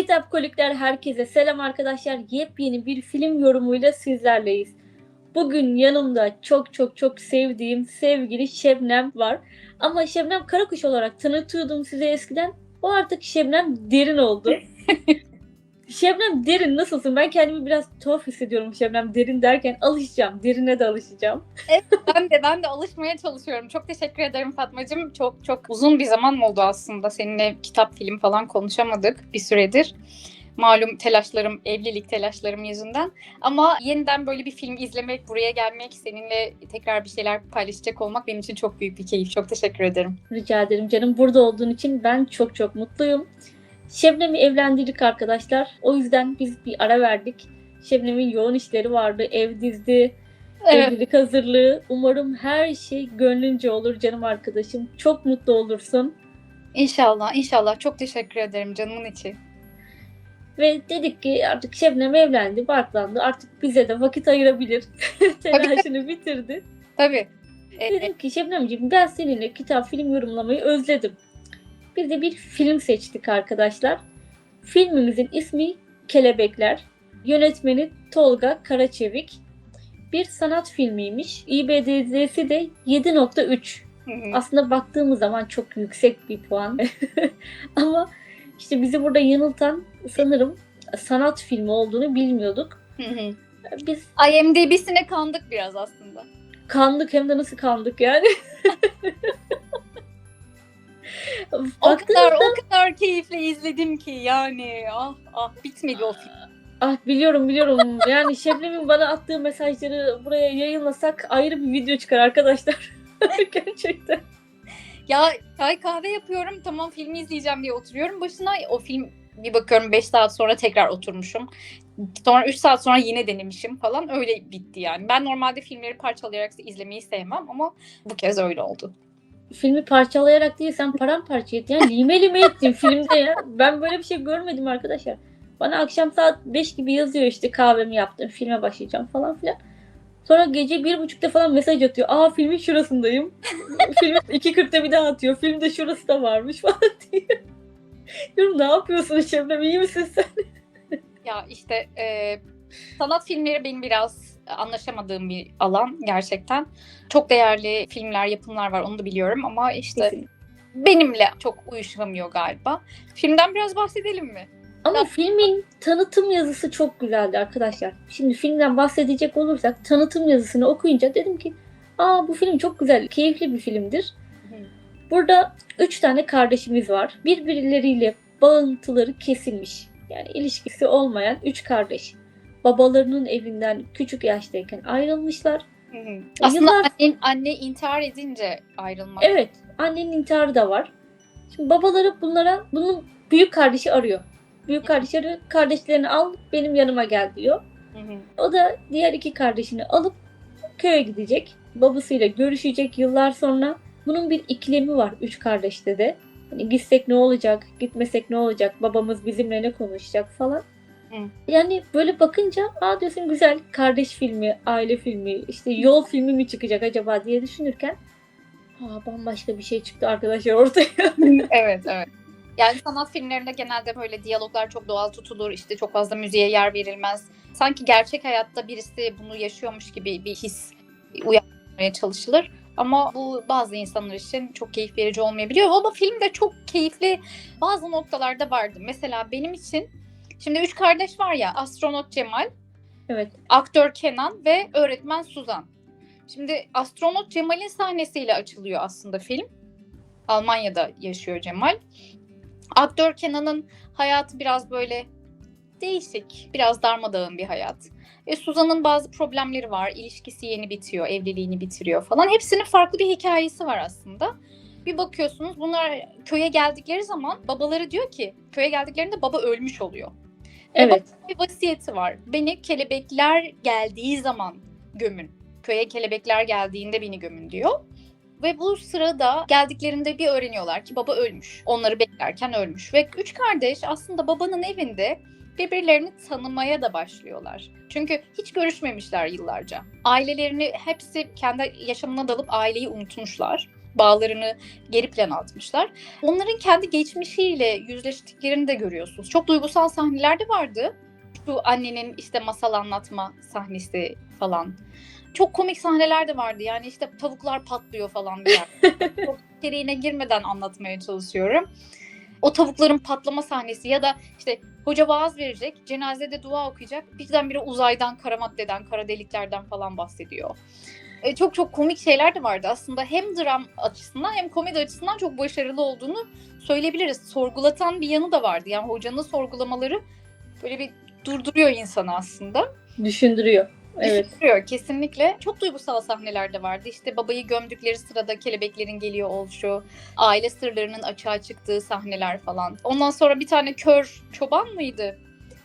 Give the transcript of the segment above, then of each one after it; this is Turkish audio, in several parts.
Kitap Kolikler herkese selam arkadaşlar. Yepyeni bir film yorumuyla sizlerleyiz. Bugün yanımda çok çok çok sevdiğim sevgili Şebnem var. Ama Şebnem Karakuş olarak tanıtıyordum size eskiden. O artık Şebnem Derin oldu. Şebnem Derin nasılsın? Ben kendimi biraz tuhaf hissediyorum Şebnem Derin derken alışacağım. Derine de alışacağım. Ben de ben de alışmaya çalışıyorum. Çok teşekkür ederim Fatmacığım. Çok çok uzun bir zaman oldu aslında. Seninle kitap, film falan konuşamadık bir süredir. Malum telaşlarım, evlilik telaşlarım yüzünden. Ama yeniden böyle bir film izlemek, buraya gelmek, seninle tekrar bir şeyler paylaşacak olmak benim için çok büyük bir keyif. Çok teşekkür ederim. Rica ederim canım. Burada olduğun için ben çok çok mutluyum. Şebnem'i evlendirdik arkadaşlar. O yüzden biz bir ara verdik. Şebnem'in yoğun işleri vardı. Ev dizdi, Evet. evlilik hazırlığı. Umarım her şey gönlünce olur canım arkadaşım. Çok mutlu olursun. İnşallah, inşallah. Çok teşekkür ederim canımın içi. Ve dedik ki artık Şebnem evlendi, barklandı. Artık bize de vakit ayırabilir. Telaşını bitirdi. Tabii. Dedim ki Şebnemciğim ben seninle kitap, film yorumlamayı özledim. Biz de bir film seçtik arkadaşlar. Filmimizin ismi Kelebekler. Yönetmeni Tolga Karaçevik. Bir sanat filmiymiş. IMDb'si de 7.3. hı hı. Aslında baktığımız zaman çok yüksek bir puan. Ama işte bizi burada yanıltan sanırım sanat filmi olduğunu bilmiyorduk. Biz IMDb'sine kandık biraz aslında. kandık hem de nasıl kandık yani. O kadar o kadar keyifle izledim ki yani ah ah bitmedi o film. Ah biliyorum biliyorum. Yani Şebnem'in bana attığı mesajları buraya yayınlasak ayrı bir video çıkar arkadaşlar. Gerçekten. Ya çay kahve yapıyorum tamam filmi izleyeceğim diye oturuyorum başına o film bir bakıyorum 5 saat sonra tekrar oturmuşum. Sonra 3 saat sonra yine denemişim falan öyle bitti yani. Ben normalde filmleri parçalayarak izlemeyi sevmem ama bu kez öyle oldu. Filmi parçalayarak değil sen paramparça ettin. Yani lime lime ettin filmde ya. Ben böyle bir şey görmedim arkadaşlar. Bana akşam saat 5 gibi yazıyor işte kahvemi yaptım filme başlayacağım falan filan. Sonra gece bir buçukta falan mesaj atıyor. Aa filmin şurasındayım. Filmi 2.40'da bir daha atıyor. Filmde şurası da varmış falan diye. Diyorum ne yapıyorsun Şebnem iyi misin sen? Ya işte e, sanat filmleri benim biraz anlaşamadığım bir alan gerçekten. Çok değerli filmler, yapımlar var onu da biliyorum ama işte benimle çok uyuşamıyor galiba. Filmden biraz bahsedelim mi? Ama filmin tanıtım yazısı çok güzeldi arkadaşlar. Şimdi filmden bahsedecek olursak tanıtım yazısını okuyunca dedim ki aa bu film çok güzel, keyifli bir filmdir. Burada üç tane kardeşimiz var. Birbirleriyle bağıntıları kesilmiş. Yani ilişkisi olmayan üç kardeş. Babalarının evinden küçük yaştayken ayrılmışlar. Hı hı. Aslında Yıllar- anne, anne intihar edince ayrılmak. Evet, annenin intiharı da var. Şimdi babaları bunlara, bunun büyük kardeşi arıyor. Büyük kardeşi arıyor, kardeşlerini al benim yanıma gel diyor. Hı hı. O da diğer iki kardeşini alıp köye gidecek. Babasıyla görüşecek yıllar sonra. Bunun bir ikilemi var üç kardeşte de. Hani gitsek ne olacak, gitmesek ne olacak, babamız bizimle ne konuşacak falan. Yani böyle bakınca aa diyorsun güzel kardeş filmi, aile filmi, işte yol filmi mi çıkacak acaba diye düşünürken aa bambaşka bir şey çıktı arkadaşlar ortaya. evet, evet. Yani sanat filmlerinde genelde böyle diyaloglar çok doğal tutulur. işte çok fazla müziğe yer verilmez. Sanki gerçek hayatta birisi bunu yaşıyormuş gibi bir his uyandırmaya çalışılır. Ama bu bazı insanlar için çok keyif verici olmayabiliyor. Ama film de çok keyifli bazı noktalarda vardı. Mesela benim için şimdi üç kardeş var ya astronot Cemal, evet. aktör Kenan ve öğretmen Suzan. Şimdi astronot Cemal'in sahnesiyle açılıyor aslında film. Almanya'da yaşıyor Cemal. Aktör Kenan'ın hayatı biraz böyle değişik, biraz darmadağın bir hayat. E, Suzan'ın bazı problemleri var. İlişkisi yeni bitiyor, evliliğini bitiriyor falan. Hepsinin farklı bir hikayesi var aslında. Bir bakıyorsunuz bunlar köye geldikleri zaman babaları diyor ki köye geldiklerinde baba ölmüş oluyor. Ve Evet. bir vasiyeti var. Beni kelebekler geldiği zaman gömün. Köye kelebekler geldiğinde beni gömün diyor. Ve bu sırada geldiklerinde bir öğreniyorlar ki baba ölmüş. Onları beklerken ölmüş. Ve üç kardeş aslında babanın evinde birbirlerini tanımaya da başlıyorlar. Çünkü hiç görüşmemişler yıllarca. Ailelerini hepsi kendi yaşamına dalıp aileyi unutmuşlar. Bağlarını geri plana atmışlar. Onların kendi geçmişiyle yüzleştiklerini de görüyorsunuz. Çok duygusal sahneler de vardı. Şu annenin işte masal anlatma sahnesi falan. Çok komik sahneler de vardı. Yani işte tavuklar patlıyor falan bir. Çok içeriğine girmeden anlatmaya çalışıyorum. O tavukların patlama sahnesi ya da işte hoca vaaz verecek, cenazede dua okuyacak. Birdenbire uzaydan, kara maddeden, kara deliklerden falan bahsediyor. E, çok çok komik şeyler de vardı. Aslında hem dram açısından hem komedi açısından çok başarılı olduğunu söyleyebiliriz. Sorgulatan bir yanı da vardı. Yani hocanın sorgulamaları böyle bir durduruyor insanı aslında. Düşündürüyor. Evet. Düşündürüyor kesinlikle. Çok duygusal sahneler de vardı. İşte babayı gömdükleri sırada kelebeklerin geliyor oluşu, aile sırlarının açığa çıktığı sahneler falan. Ondan sonra bir tane kör çoban mıydı?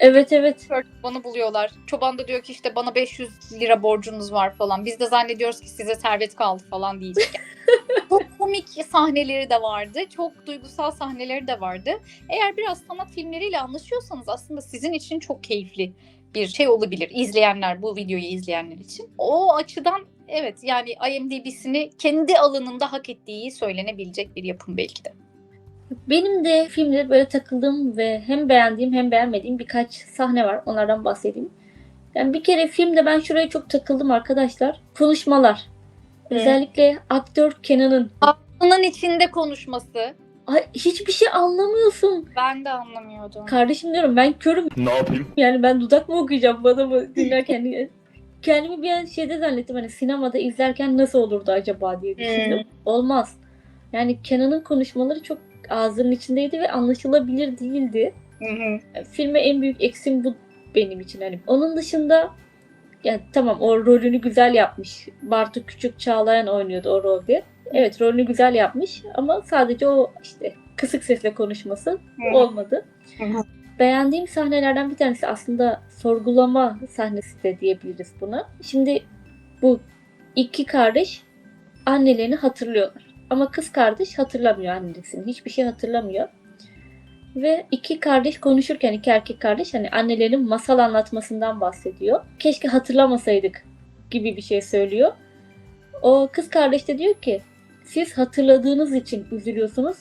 Evet evet. Çobanı buluyorlar. Çoban da diyor ki işte bana 500 lira borcunuz var falan. Biz de zannediyoruz ki size servet kaldı falan diyecek. çok komik sahneleri de vardı. Çok duygusal sahneleri de vardı. Eğer biraz sanat filmleriyle anlaşıyorsanız aslında sizin için çok keyifli bir şey olabilir. İzleyenler, bu videoyu izleyenler için. O açıdan evet yani IMDb'sini kendi alanında hak ettiği söylenebilecek bir yapım belki de. Benim de filmde böyle takıldığım ve hem beğendiğim hem beğenmediğim birkaç sahne var. Onlardan bahsedeyim. Yani bir kere filmde ben şuraya çok takıldım arkadaşlar. Konuşmalar. Özellikle aktör Kenan'ın. Onun içinde konuşması Ay, hiçbir şey anlamıyorsun. ben de anlamıyordum. Kardeşim diyorum ben körüm. Ne yapayım? Yani ben dudak mı okuyacağım bana mı dinlerken? Kendimi bir an şeyde zannettim hani sinemada izlerken nasıl olurdu acaba diye düşündüm. Olmaz. Yani Kenan'ın konuşmaları çok ağzının içindeydi ve anlaşılabilir değildi. Hı hı. Yani filme en büyük eksim bu benim için. Hani onun dışında ya tamam o rolünü güzel yapmış. Bartu Küçük Çağlayan oynuyordu o rolde. Evet rolünü güzel yapmış ama sadece o işte kısık sesle konuşması Hı. olmadı. Hı hı. Beğendiğim sahnelerden bir tanesi aslında sorgulama sahnesi de diyebiliriz buna. Şimdi bu iki kardeş annelerini hatırlıyorlar. Ama kız kardeş hatırlamıyor annesini. Hiçbir şey hatırlamıyor. Ve iki kardeş konuşurken iki erkek kardeş hani annelerinin masal anlatmasından bahsediyor. Keşke hatırlamasaydık gibi bir şey söylüyor. O kız kardeş de diyor ki siz hatırladığınız için üzülüyorsunuz.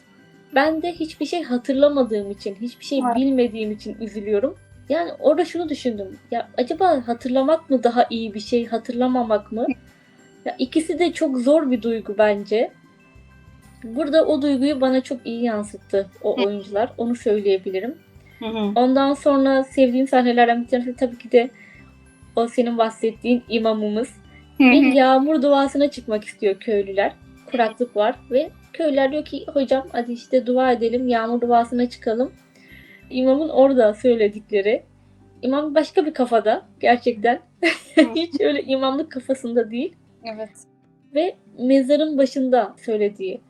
Ben de hiçbir şey hatırlamadığım için, hiçbir şey bilmediğim için üzülüyorum. Yani orada şunu düşündüm. Ya acaba hatırlamak mı daha iyi bir şey, hatırlamamak mı? Ya ikisi de çok zor bir duygu bence. Burada o duyguyu bana çok iyi yansıttı o oyuncular. Onu söyleyebilirim. Hı hı. Ondan sonra sevdiğim sahnelerden bir tanesi tabii ki de o senin bahsettiğin imamımız. Hı hı. Bir yağmur duasına çıkmak istiyor köylüler. Kuraklık var ve köylüler diyor ki hocam hadi işte dua edelim yağmur duasına çıkalım. İmamın orada söyledikleri. İmam başka bir kafada gerçekten. Hiç öyle imamlık kafasında değil. Evet. Ve mezarın başında söylediği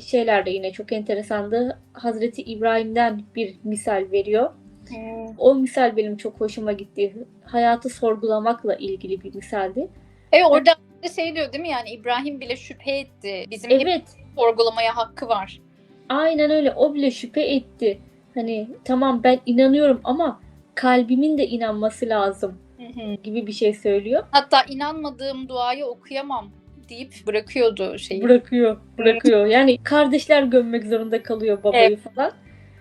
şeyler de yine çok enteresandı. Hazreti İbrahim'den bir misal veriyor. Hı. O misal benim çok hoşuma gitti. Hayatı sorgulamakla ilgili bir misaldi. E orada şey diyor değil mi yani İbrahim bile şüphe etti. Bizim Evet, sorgulamaya hakkı var. aynen öyle. O bile şüphe etti. Hani tamam ben inanıyorum ama kalbimin de inanması lazım Hı hı. gibi bir şey söylüyor. Hatta inanmadığım duayı okuyamam deyip bırakıyordu şeyi. Bırakıyor, bırakıyor. Yani kardeşler gömmek zorunda kalıyor babayı falan.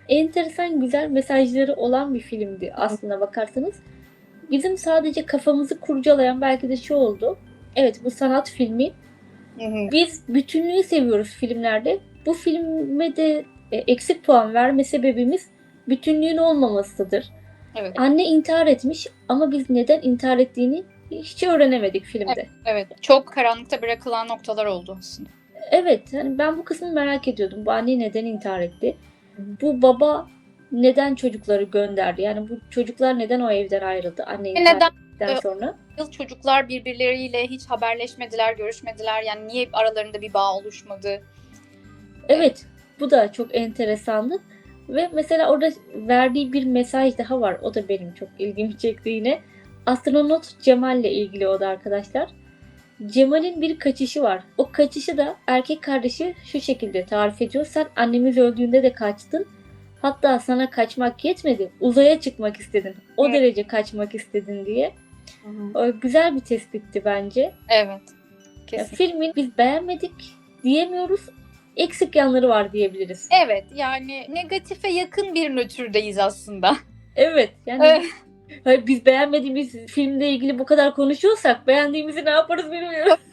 Enteresan güzel mesajları olan bir filmdi aslına bakarsanız. Bizim sadece kafamızı kurcalayan belki de şu oldu. Evet bu sanat filmi. Biz bütünlüğü seviyoruz filmlerde. Bu filme de e, eksik puan verme sebebimiz bütünlüğün olmamasıdır. Evet. Anne intihar etmiş ama biz neden intihar ettiğini hiç öğrenemedik filmde. Evet. Çok karanlıkta bırakılan noktalar oldu aslında. Evet, yani ben bu kısmı merak ediyordum. Bu anne neden intihar etti? Bu baba neden çocukları gönderdi? Yani bu çocuklar neden o evden ayrıldı anne intihar Neden ettikten sonra? yıl çocuklar birbirleriyle hiç haberleşmediler, görüşmediler? Yani niye aralarında bir bağ oluşmadı? Evet, bu da çok enteresandı. Ve mesela orada verdiği bir mesaj daha var. O da benim çok ilgimi çekti yine. Astronot Cemal'le ilgili o da arkadaşlar. Cemal'in bir kaçışı var. O kaçışı da erkek kardeşi şu şekilde tarif ediyor. Sen annemiz öldüğünde de kaçtın. Hatta sana kaçmak yetmedi. Uzaya çıkmak istedin. O Evet. derece kaçmak istedin diye. O güzel bir tespitti bence. Evet. Ya, filmin biz beğenmedik diyemiyoruz. Eksik yanları var diyebiliriz. Evet yani negatife yakın bir nötrdeyiz aslında. Evet. Yani Evet. Hayır, biz beğenmediğimiz filmle ilgili bu kadar konuşuyorsak beğendiğimizi ne yaparız bilmiyorum.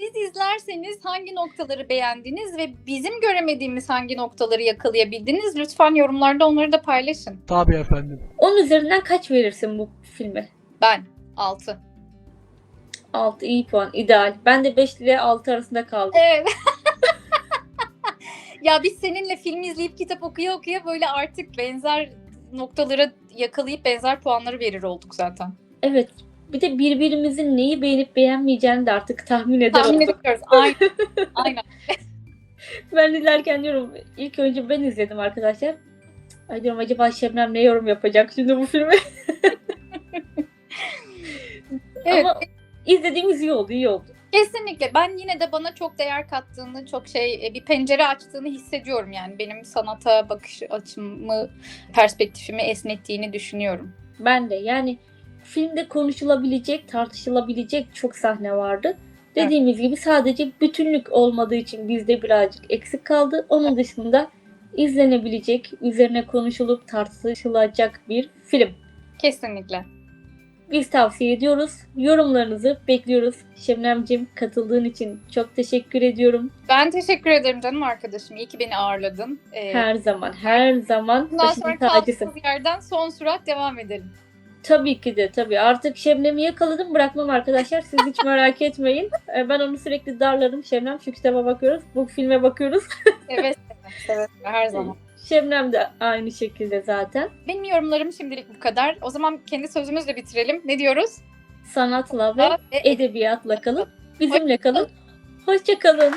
Siz izlerseniz hangi noktaları beğendiniz ve bizim göremediğimiz hangi noktaları yakalayabildiniz lütfen yorumlarda onları da paylaşın. Tabii efendim. 10 üzerinden kaç verirsin bu filme? Ben 6. 6 iyi puan ideal. Ben de 5 ile 6 arasında kaldım. Evet. ya biz seninle film izleyip kitap okuya okuya böyle artık benzer noktaları yakalayıp benzer puanları verir olduk zaten. Evet. Bir de birbirimizin neyi beğenip beğenmeyeceğini de artık tahmin eder Tahmin olduk. ediyoruz. Aynen. Aynen. Ben izlerken diyorum ilk önce ben izledim arkadaşlar. Ay diyorum acaba Şebnem ne yorum yapacak şimdi bu filme? Evet. Ama izlediğimiz iyi oldu, iyi oldu. Kesinlikle. Ben yine de bana çok değer kattığını, çok şey bir pencere açtığını hissediyorum yani. Benim sanata bakış açımı, perspektifimi esnettiğini düşünüyorum. Ben de yani filmde konuşulabilecek, tartışılabilecek çok sahne vardı. Dediğimiz gibi sadece bütünlük olmadığı için bizde birazcık eksik kaldı. Onun dışında izlenebilecek, üzerine konuşulup tartışılacak bir film. Kesinlikle. Biz tavsiye ediyoruz. Yorumlarınızı bekliyoruz. Şebnemcim katıldığın için çok teşekkür ediyorum. Ben teşekkür ederim canım arkadaşım. İyi ki beni ağırladın. Ee, Her zaman, her zaman bundan sonra kaldığımız yerden son sürat devam edelim. Tabii ki de tabii. Artık Şebnem'i yakaladım bırakmam arkadaşlar. Siz hiç merak etmeyin. Ee, Ben onu sürekli darlarım. Şebnem şu kitaba bakıyoruz. Bu filme bakıyoruz. Evet, evet, her zaman. Şebnem de aynı şekilde zaten. Benim yorumlarım şimdilik bu kadar. O zaman kendi sözümüzle bitirelim. Ne diyoruz? Sanatla ve edebiyatla kalın. Bizimle kalın. Hoşça kalın.